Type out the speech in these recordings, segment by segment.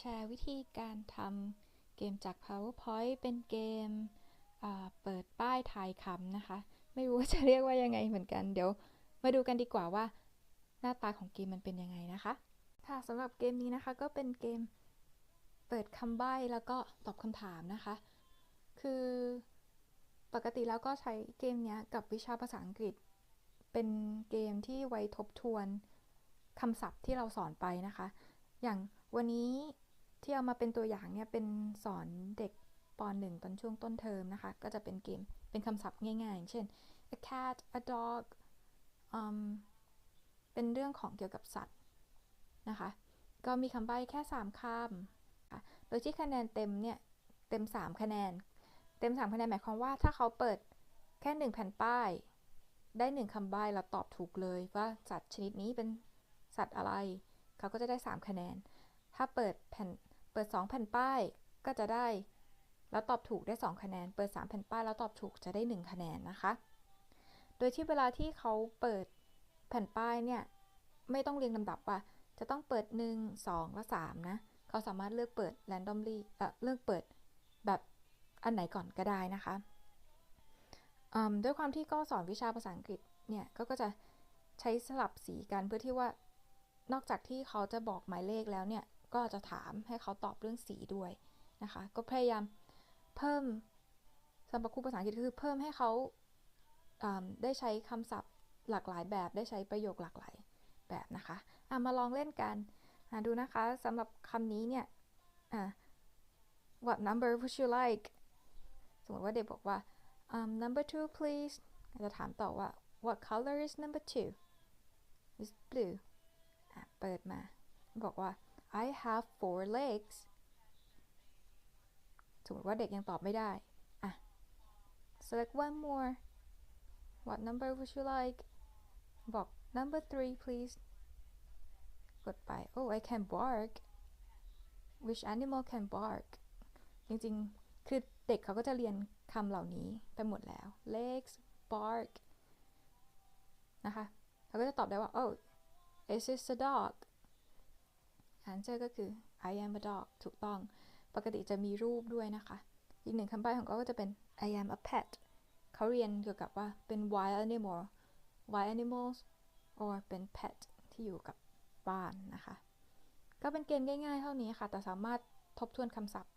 แชร์วิธีการทำเกมจาก PowerPoint เป็นเกมเปิดป้ายทายคำนะคะ ไม่รู้ว่าจะเรียกว่ายังไงเหมือนกัน เดี๋ยวมาดูกันดีกว่าว่า หน้าตาของเกมมันเป็นยังไงนะคะ ค่ะสำหรับเกมนี้นะคะก็เป็นเกมเปิดคำใบ้แล้วก็ตอบคำถามนะคะ คือปกติแล้วก็ใช้เกมนี้กับวิชาภาษาอังกฤษ เป็นเกมที่ไว้ทบทวนคำศัพท์ที่เราสอนไปนะคะ อย่างวันนี้ ที่เอามาเป็นตัวอย่างเนี่ยเป็นสอนเด็กป .1 ตอนช่วงต้นเทอมนะคะ ก็จะเป็นเกมเป็นคำศัพท์ง่ายๆอย่างเช่น a cat a dog อืมเป็นเรื่องของเกี่ยวกับสัตว์นะคะ ก็มีคำใบ้แค่ 3คำค่ะโดยที่คะแนนเต็มเนี่ย เต็ม 3 คะแนน เต็ม 3 คะแนนหมายความว่าถ้าเขาเปิดแค่ 1 แผ่นป้าย ได้ 1คำใบ้แล้วตอบถูกเลยว่าสัตว์ชนิดนี้เป็นสัตว์อะไร เขาก็จะได้ 3 คะแนน ถ้าเปิดแผ่น เปิด 2 แผ่นป้ายก็จะได้ แล้วตอบถูกได้ 2 คะแนน เปิด 3 แผ่นป้ายแล้วตอบถูกจะได้ 1 คะแนนนะคะ โดยที่เวลาที่เขาเปิดแผ่นป้ายเนี่ยไม่ต้องเรียงลำดับว่า จะต้องเปิด 1 2 และ 3 นะ เขาสามารถเลือกเปิด randomly เอ่อเลือกเปิดแบบอันไหนก่อนก็ได้นะคะด้วยความที่ก็สอนวิชาภาษาอังกฤษเนี่ยก็ก็จะใช้สลับสีกันเพื่อที่ว่านอกจากที่เขาจะบอกหมายเลขแล้วเนี่ย ก็จะถามให้เขาตอบเรื่องสีด้วยนะคะ ก็พยายามเพิ่มสำหรับครูภาษาอังกฤษคือเพิ่มให้เขาได้ใช้คำศัพท์หลากหลายแบบ ได้ใช้ประโยคหลากหลายแบบนะคะะมาลองเล่นกันดูนะคะสำหรับคำนี้เนี่ย what number would you like สมมติว่าเด็กบอกว่า um, number two please จะถามต่อว่า what color is number two is blue เปิดมา บอกว่า I have four legs สมมติว่าเด็กยังตอบไม่ได้อ่ะ select one more what number would you like บอก number three please กดไป oh I can bark which animal can bark จริงๆ คือเด็กเขาก็จะเรียนคำเหล่านี้ไปหมดแล้ว legs bark นะคะเขาก็จะตอบได้ว่า oh is this a dog Answer ก็คือ I am a dog ถูกต้อง ปกติจะมีรูปด้วยนะคะ อีกหนึ่งคำใบ้ของเขาก็จะเป็น I am a pet เขาเรียนเกี่ยวกับว่าเป็น wild animal wild animals or เป็น pet ที่อยู่กับบ้านนะคะ ก็เป็นเกมง่ายๆ เท่านี้ค่ะ แต่สามารถทบทวนคำศัพท์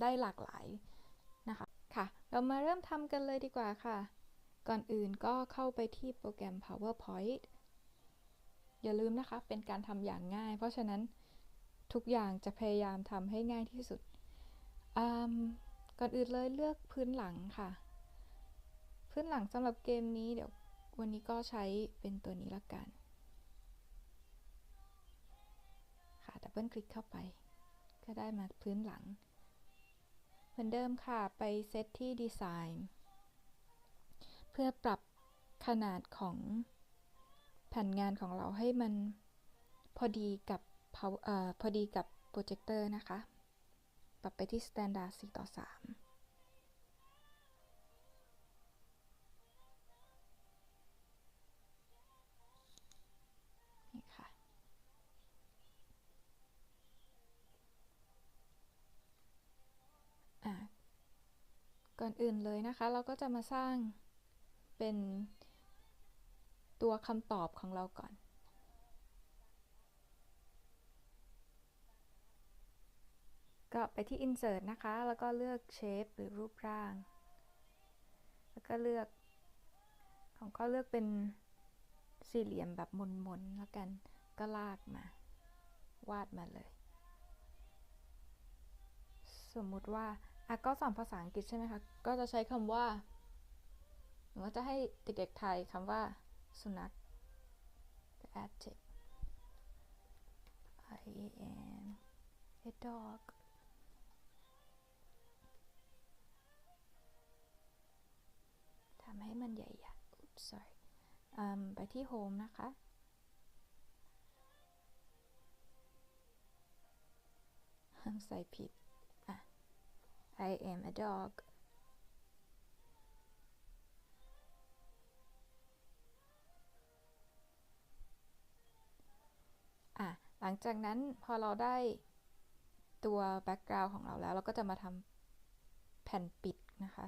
ได้หลากหลายนะคะ ค่ะ เรามาเริ่มทำกันเลยดีกว่าค่ะ ก่อนอื่นก็เข้าไปที่โปรแกรม PowerPoint อย่าลืมนะคะ เป็นการทำอย่างง่าย เพราะฉะนั้น ทุกอย่างจะพยายามทำให้ง่ายที่สุดก่อนอื่นเลยเลือกพื้นหลังค่ะ พื้นหลังสำหรับเกมนี้เดี๋ยววันนี้ก็ใช้เป็นตัวนี้ละกัน ค่ะดับเบิลคลิกเข้าไป ก็ได้มาพื้นหลัง เหมือนเดิมค่ะไปเซตที่ดีไซน์เพื่อปรับขนาดของแผ่นงานของเราให้มันพอดีกับ อพอดีกับโปรเจคเตอร์นะคะ ปรับไปที่ Standard 4 ต่อ3นี่ค่ะก่อนอื่นเลยนะคะ เราก็จะมาสร้างเป็นตัวคำตอบของเราก่อน ก็ไปที่ insert นะคะ แล้วก็เลือก shape หรือรูปร่าง แล้วก็เลือกของก็เลือกเป็นสี่เหลี่ยมแบบมนๆแล้วกัน ก็ลากมา วาดมาเลย สมมุติว่าอะก็สอนภาษาอังกฤษใช่ไหมคะ ก็จะใช้คำว่าหรือว่าจะให้เด็กๆไทยคำว่า สุนัข the adjective I am a dog ทำให้มันใหญ่ๆ oops sorry ไปที่ home นะคะ ใส่ผิด I am a dog อะ หลังจากนั้นพอเราได้ตัว background ของเราแล้ว เราก็จะมาทำแผ่นปิดนะคะ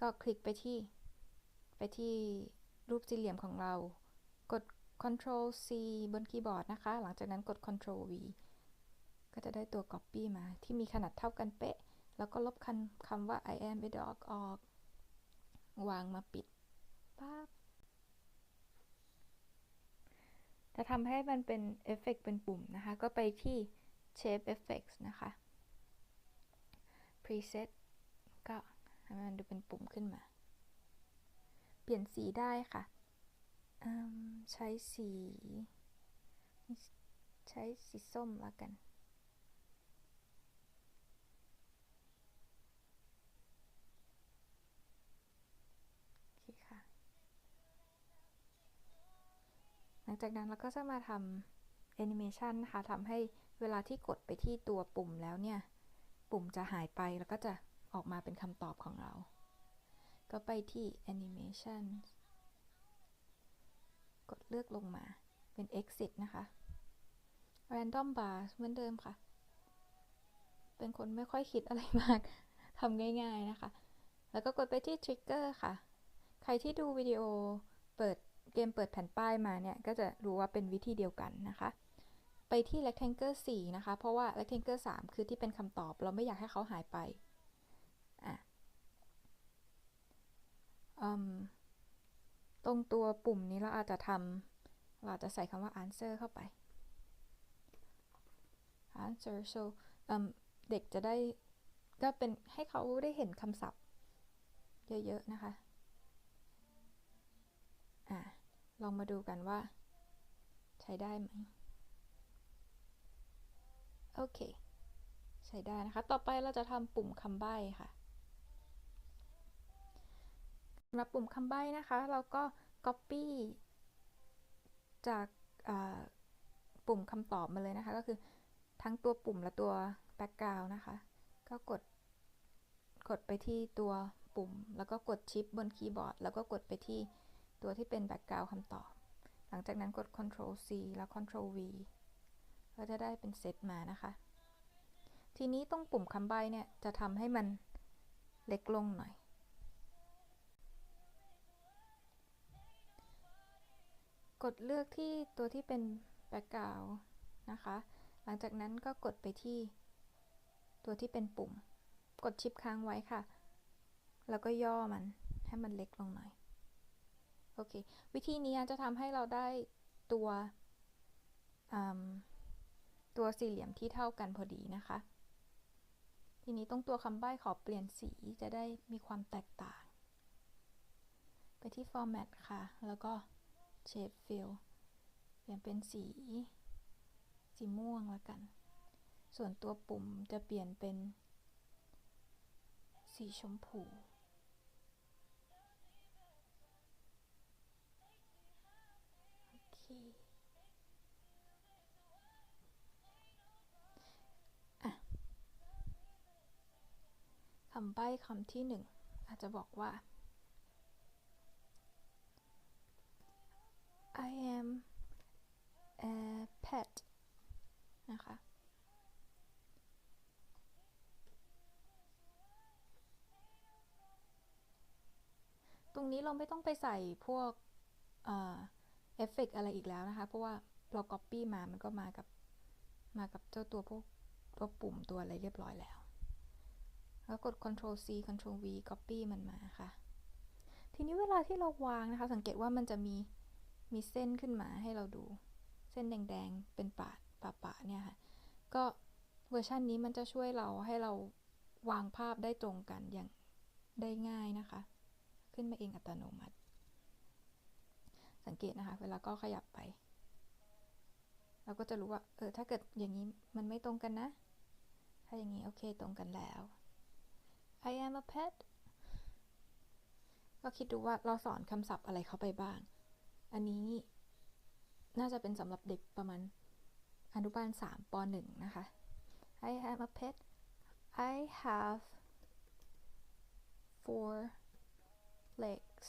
ก็คลิกไปที่ ไปที่รูปสี่เหลี่ยมของเรา กด Ctrl C บนคีย์บอร์ดนะคะ หลังจากนั้นกด Ctrl V ก็จะได้ตัว Copy มาที่มีขนาดเท่ากันเป๊ะ แล้วก็ลบคำคำว่า I am a dog ออก วางมาปิดปั๊บจะทำให้มันเป็นเอฟเฟกเป็นปุ่มนะคะ ก็ไปที่ Shape Effects นะคะ Preset ก็ให้มันดูเป็นปุ่มขึ้นมา ปลี่ยนสีได้ค่ะ ใช้สี ใช้สีส้มล้วกันหลังจากนั้นเราก็จะมาทำแอนิเมชันนะคะทำให้เวลาที่กดไปที่ตัวปุ่มแล้วเนี่ย ปุ่มจะหายไปแล้วก็จะออกมาเป็นคำตอบของเรา ก็ไปที่ Animation กดเลือกลงมาเป็น exit นะคะ random bar เหมือนเดิมค่ะ เป็นคนไม่ค่อยคิดอะไรมากทำง่ายๆนะคะ แล้วก็กดไปที่ trigger ค่ะ ใครที่ดูวิดีโอเปิดเกมเปิดแผ่นป้ายมาเนี่ย ก็จะรู้ว่าเป็นวิธีเดียวกันนะคะ ไปที่ rectangle 4 นะคะ เพราะว่า rectangle 3 คือที่เป็นคำตอบ เราไม่อยากให้เขาหายไปอะ ตรงตัวปุ่มนี้เราอาจจะทำเราจะใส่คำว่า answer เข้าไป answer so เด็กจะได้ก็เป็นให้เขาได้เห็นคำศัพท์ เยอะๆนะคะอะลองมาดูกันว่า ใช้ได้ไหม โอเค ใช้ได้นะคะ ต่อไปเราจะทำปุ่มคำใบ้ค่ะ สำหรับปุ่มคำใบ้นะคะ เราก็ Copy จากปุ่มคำตอบมาเลยนะคะ ก็คือทั้งตัวปุ่มและตัว Background นะคะ ก็กดกดไปที่ตัวปุ่ม แล้วก็กดชิปบนคีย์บอร์ด แล้วก็กดไปที่ตัวที่เป็น Background คำตอบ หลังจากนั้นกด Ctrl C แล้ว Ctrl V ก็จะได้เป็นเซตมานะคะ ทีนี้ตรงปุ่มคำใบ้เนี่ยจะทำให้มันเล็กลงหน่อย ดเลือกที่ตัวที่เป็นแบ็กกราวนะคะ หลังจากนั้นก็กดไปที่ตัวที่เป็นปุ่ม กดชิปค้างไว้ค่ะ แล้วก็ย่อมันให้มันเล็กลงหน่อย โอเค วิธีนี้จะทำให้เราได้ตัวตัวสี่เหลี่ยมที่เท่ากันพอดีนะคะ ทีนี้ต้องตัวคำใบ้ขอเปลี่ยนสีจะได้มีความแตกต่าง ไปที่ format ค่ะ แล้วก็ shape fill เปลี่ยนเป็นสี สีม่วงล้วกัน ส่วนตัวปุ่มจะเปลี่ยนเป็น สีชมพูโอเคคำใบ้คำที่หนึ่งอาจจะบอกว่า I am a pet นะคะ ตรงนี้เราไม่ต้องไปใส่พวกเอฟเฟกอะไรอีกแล้วนะคะ เพราะว่าเรา Copy มา มันก็มากับ มากับเจ้าตัวพวกตัวปุ่มตัวอะไรเรียบร้อยแล้ว แล้วกด Ctrl C Ctrl V Copy มันมาค่ะ ทีนี้เวลาที่เราวางนะคะ สังเกตว่ามันจะมี มีเส้นขึ้นมาให้เราดู เส้นแดงๆ เป็นปาดปะปะเนี่ยค่ะ ก็เวอร์ชันนี้มันจะช่วยเราให้เราวางภาพได้ตรงกันอย่างได้ง่ายนะคะ ขึ้นมาเองอัตโนมัติ สังเกตนะคะ เวลาก็ขยับไป เราก็จะรู้ว่า เออ ถ้าเกิดอย่างนี้มันไม่ตรงกันนะ ถ้าอย่างนี้ โอเคตรงกันแล้ว I am a pet ก็คิดดูว่าเราสอนคำศัพท์อะไรเข้าไปบ้าง อันนี้น่าจะเป็นสำหรับเด็กประมาณอนุบาล3ป .1 นะคะ I have a pet I have four legs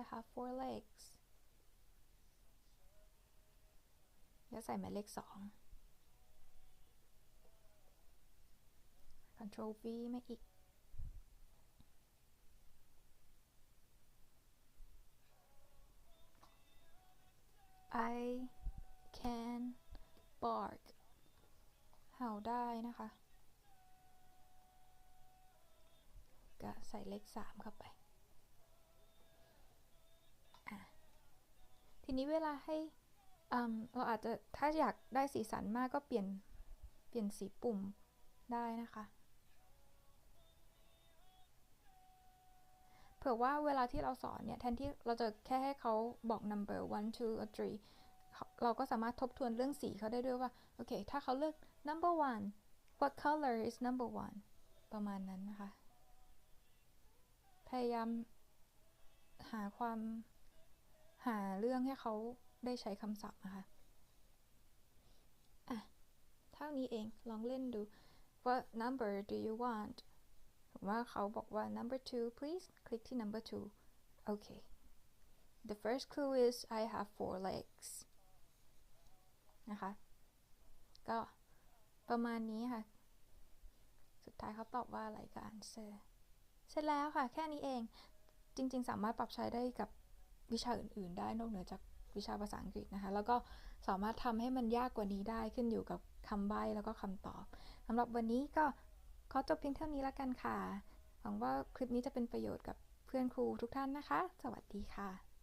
I have four legs แล้วใส่หมายเลขสอง Ctrl V มาอีก I can bark เห่าได้นะคะ ก็ใส่เลขสามเข้าไป ทีนี้เวลาให้เราอาจจะถ้าอยากได้สีสันมากก็เปลี่ยนเปลี่ยนสีปุ่มได้นะคะ ผื่อว่าเวลาที่เราสอนเนี่ยแทนที่เราจะแค่ให้เขาบอก number one two or three เราก็สามารถทบทวนเรื่องสีเขาได้ด้วยว่า โอเค ถ้าเขาเลือก number one what color is number one ประมาณนั้นนะคะ พยายามหาความหาเรื่องให้เขาได้ใช้คำศัพท์นะคะ อะ เท่านี้เองลองเล่นดู What number do you want ว่าเขาบอกว่า number two please คลิกที่ number two โอเค The first clue is I have four legs นะคะ ก็ประมาณนี้ค่ะ สุดท้ายเขาตอบว่าอะไรก็ answer เสร็จแล้วค่ะ แค่นี้เอง จริง ๆ สามารถปรับใช้ได้กับวิชาอื่น ๆ ได้นอกเหนือจากวิชาภาษาอังกฤษนะคะ แล้วก็สามารถทำให้มันยากกว่านี้ได้ขึ้นอยู่กับคำใบ้แล้วก็คำตอบสำหรับวันนี้ก็ ขอจบเพียงเท่านี้แล้วกันค่ะ หวังว่าคลิปนี้จะเป็นประโยชน์กับเพื่อนครูทุกท่านนะคะ สวัสดีค่ะ